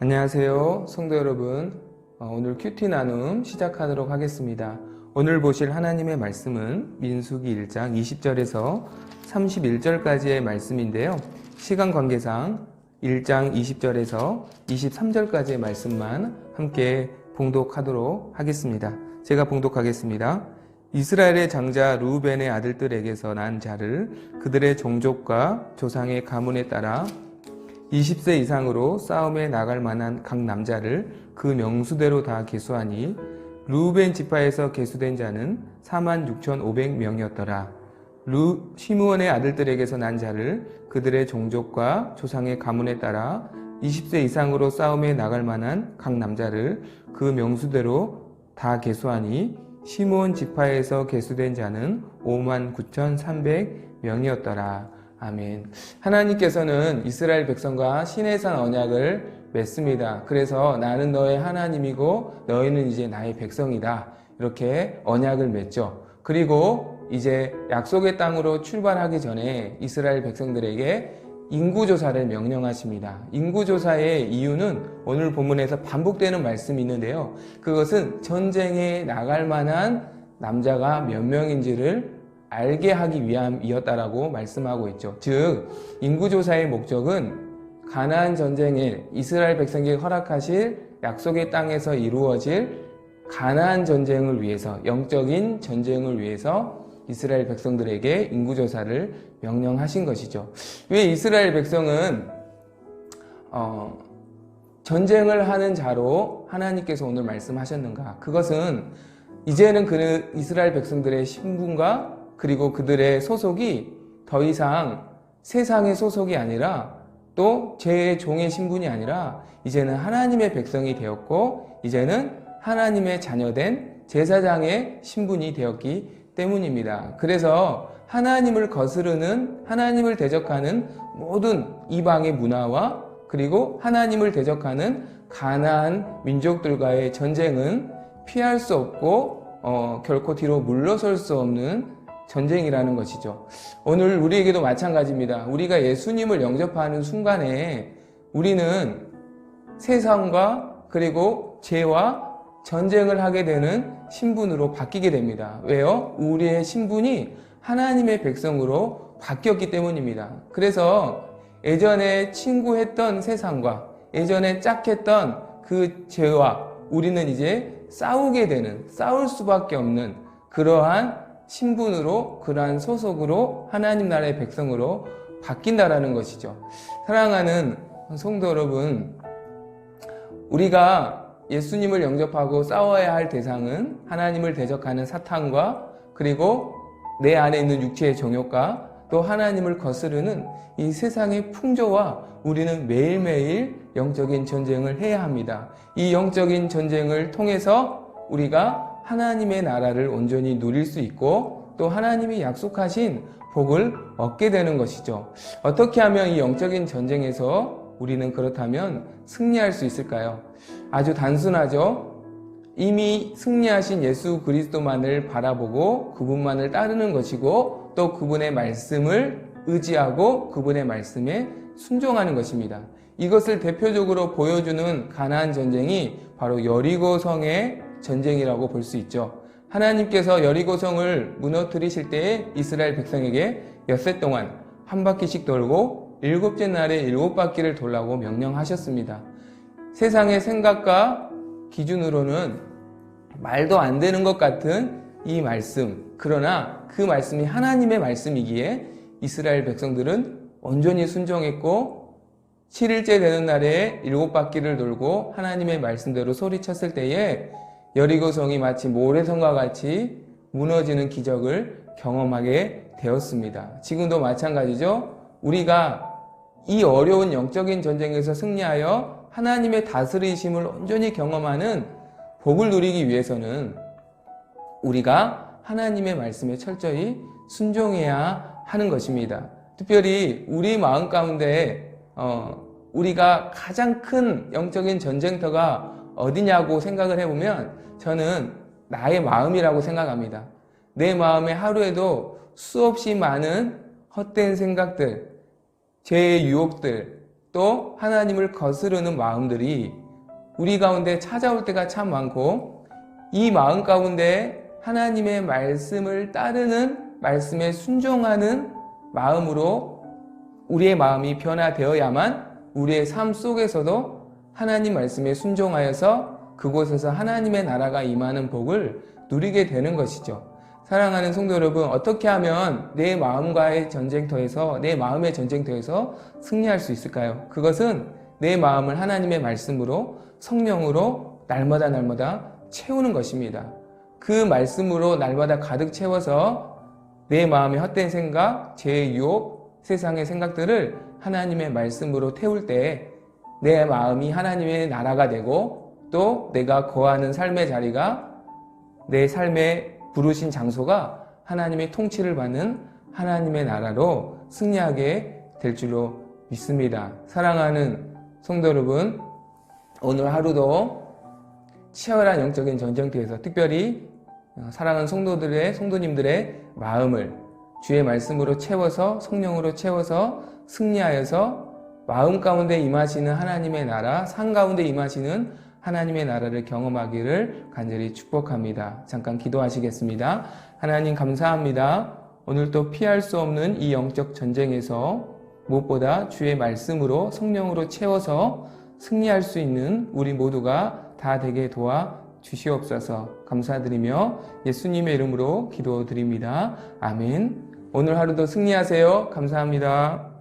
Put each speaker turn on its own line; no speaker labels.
안녕하세요, 성도 여러분. 어, 오늘 큐티 나눔 시작하도록 하겠습니다. 오늘 보실 하나님의 말씀은 민수기 1장 20절에서 31절까지의 말씀인데요. 시간 관계상 1장 20절에서 23절까지의 말씀만 함께 봉독하도록 하겠습니다. 제가 봉독하겠습니다. 이스라엘의 장자 루벤의 아들들에게서 난 자를 그들의 종족과 조상의 가문에 따라 20세 이상으로 싸움에 나갈 만한 각 남자를 그 명수대로 다 계수하니 루벤 지파에서 계수된 자는 46,500명이었더라. 루 시므온의 아들들에게서 난 자를 그들의 종족과 조상의 가문에 따라 20세 이상으로 싸움에 나갈 만한 각 남자를 그 명수대로 다 계수하니 시므온 지파에서 계수된 자는 59,300명이었더라. 아멘. 하나님께서는 이스라엘 백성과 시내산 언약을 맺습니다. 그래서 나는 너의 하나님이고 너희는 이제 나의 백성이다. 이렇게 언약을 맺죠. 그리고 이제 약속의 땅으로 출발하기 전에 이스라엘 백성들에게 인구조사를 명령하십니다. 인구조사의 이유는 오늘 본문에서 반복되는 말씀이 있는데요. 그것은 전쟁에 나갈 만한 남자가 몇 명인지를 알게 하기 위함이었다라고 말씀하고 있죠. 즉 인구조사의 목적은 가나안 전쟁에 이스라엘 백성에게 허락하실 약속의 땅에서 이루어질 가나안 전쟁을 위해서 영적인 전쟁을 위해서 이스라엘 백성들에게 인구조사를 명령하신 것이죠. 왜 이스라엘 백성은 어, 전쟁을 하는 자로 하나님께서 오늘 말씀하셨는가? 그것은 이제는 그 이스라엘 백성들의 신분과 그리고 그들의 소속이 더 이상 세상의 소속이 아니라 또 제 종의 신분이 아니라 이제는 하나님의 백성이 되었고 이제는 하나님의 자녀된 제사장의 신분이 되었기 때문입니다. 그래서 하나님을 거스르는 하나님을 대적하는 모든 이방의 문화와 그리고 하나님을 대적하는 가나안 민족들과의 전쟁은 피할 수 없고 어, 결코 뒤로 물러설 수 없는 전쟁이라는 것이죠. 오늘 우리에게도 마찬가지입니다. 우리가 예수님을 영접하는 순간에 우리는 세상과 그리고 죄와 전쟁을 하게 되는 신분으로 바뀌게 됩니다. 왜요? 우리의 신분이 하나님의 백성으로 바뀌었기 때문입니다. 그래서 예전에 친구했던 세상과 예전에 짝했던 그 죄와 우리는 이제 싸우게 되는, 싸울 수밖에 없는 그러한 신분으로 그러한 소속으로 하나님 나라의 백성으로 바뀐다라는 것이죠. 사랑하는 성도 여러분, 우리가 예수님을 영접하고 싸워야 할 대상은 하나님을 대적하는 사탄과 그리고 내 안에 있는 육체의 정욕과 또 하나님을 거스르는 이 세상의 풍조와 우리는 매일매일 영적인 전쟁을 해야 합니다. 이 영적인 전쟁을 통해서 우리가 하나님의 나라를 온전히 누릴 수 있고 또 하나님이 약속하신 복을 얻게 되는 것이죠. 어떻게 하면 이 영적인 전쟁에서 우리는 그렇다면 승리할 수 있을까요? 아주 단순하죠. 이미 승리하신 예수 그리스도만을 바라보고 그분만을 따르는 것이고 또 그분의 말씀을 의지하고 그분의 말씀에 순종하는 것입니다. 이것을 대표적으로 보여주는 가나안 전쟁이 바로 여리고 성의 전쟁이라고 볼 수 있죠. 하나님께서 여리고성을 무너뜨리실 때에 이스라엘 백성에게 엿새 동안 한 바퀴씩 돌고 일곱째 날에 일곱 바퀴를 돌라고 명령하셨습니다. 세상의 생각과 기준으로는 말도 안 되는 것 같은 이 말씀. 그러나 그 말씀이 하나님의 말씀이기에 이스라엘 백성들은 온전히 순종했고 7일째 되는 날에 일곱 바퀴를 돌고 하나님의 말씀대로 소리쳤을 때에 여리고성이 마치 모래성과 같이 무너지는 기적을 경험하게 되었습니다. 지금도 마찬가지죠. 우리가 이 어려운 영적인 전쟁에서 승리하여 하나님의 다스리심을 온전히 경험하는 복을 누리기 위해서는 우리가 하나님의 말씀에 철저히 순종해야 하는 것입니다. 특별히 우리 마음 가운데 어, 우리가 가장 큰 영적인 전쟁터가 어디냐고 생각을 해보면 저는 나의 마음이라고 생각합니다. 내 마음에 하루에도 수없이 많은 헛된 생각들, 죄의 유혹들, 또 하나님을 거스르는 마음들이 우리 가운데 찾아올 때가 참 많고 이 마음 가운데 하나님의 말씀을 따르는 말씀에 순종하는 마음으로 우리의 마음이 변화되어야만 우리의 삶 속에서도 하나님 말씀에 순종하여서 그곳에서 하나님의 나라가 임하는 복을 누리게 되는 것이죠. 사랑하는 성도 여러분, 어떻게 하면 내 마음과의 전쟁터에서, 내 마음의 전쟁터에서 승리할 수 있을까요? 그것은 내 마음을 하나님의 말씀으로, 성령으로 날마다 날마다 채우는 것입니다. 그 말씀으로 날마다 가득 채워서 내 마음의 헛된 생각, 제 유혹, 세상의 생각들을 하나님의 말씀으로 태울 때 내 마음이 하나님의 나라가 되고 또 내가 거하는 삶의 자리가 내 삶의 부르신 장소가 하나님의 통치를 받는 하나님의 나라로 승리하게 될 줄로 믿습니다. 사랑하는 성도 여러분, 오늘 하루도 치열한 영적인 전쟁터에서 특별히 어, 사랑하는 성도들의 성도님들의 마음을 주의 말씀으로 채워서 성령으로 채워서 승리하여서 마음 가운데 임하시는 하나님의 나라, 상 가운데 임하시는 하나님의 나라를 경험하기를 간절히 축복합니다. 잠깐 기도하시겠습니다. 하나님 감사합니다. 오늘 또 피할 수 없는 이 영적 전쟁에서 무엇보다 주의 말씀으로 성령으로 채워서 승리할 수 있는 우리 모두가 다 되게 도와 주시옵소서 감사드리며 예수님의 이름으로 기도드립니다. 아멘. 오늘 하루도 승리하세요. 감사합니다.